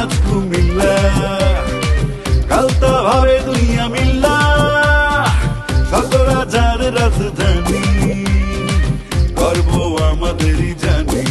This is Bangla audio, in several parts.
আজ কুমিল্লা কালতা ভাবে দুনিয়া মিল্লা। সত রাজার রাজধানী গর্ব আমাদেরই জানি।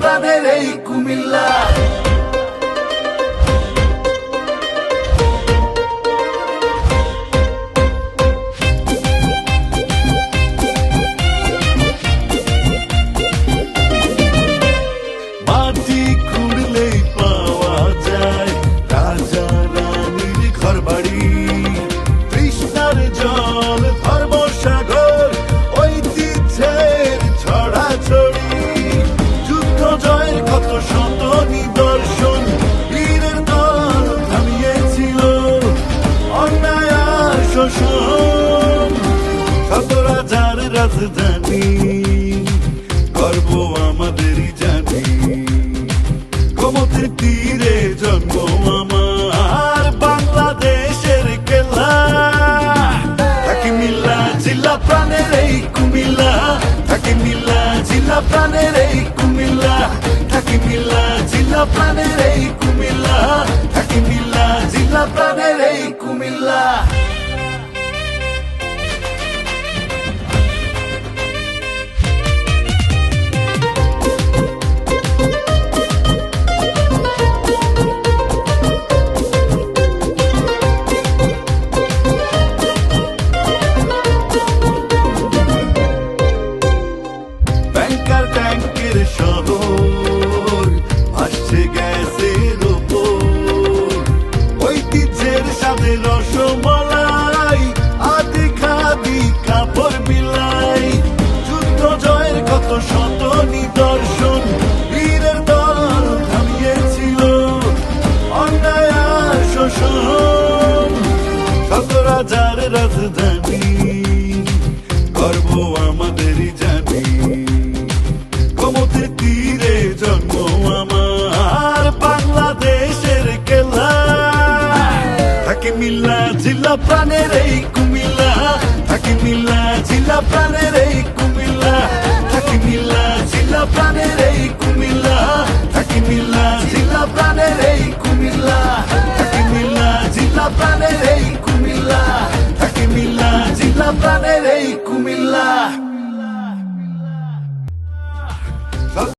প্রাণের এই কুমিল্লা রাজধানী, গর্ব আমাদেরই জানি। গোমতের তীরে জন্ম আমার বাংলাদেশের এই কুমিল্লা, থাকি মিল্লা জিল্লা প্রাণের এই কুমিল্লা। থাকি মিল্লা জিল্লা প্রাণের কুমিল্লা, থাকি মিল্লা জিল্লা প্রাণের এই কুমিল্লা। শত রাজার রাজধানী, গর্ব আমাদেরই জানি। গোমতের তীরে জন্ম আমার বাংলাদেশের খেলা থাকি মিল্লা জিল্লা প্রাণের এই কুমিল্লা, থাকি মিল্লা জিল্লা প্রাণের এই কুমিল্লা থাকি মিল্লা জিল্লা প্রাণের এই কুমিল্লা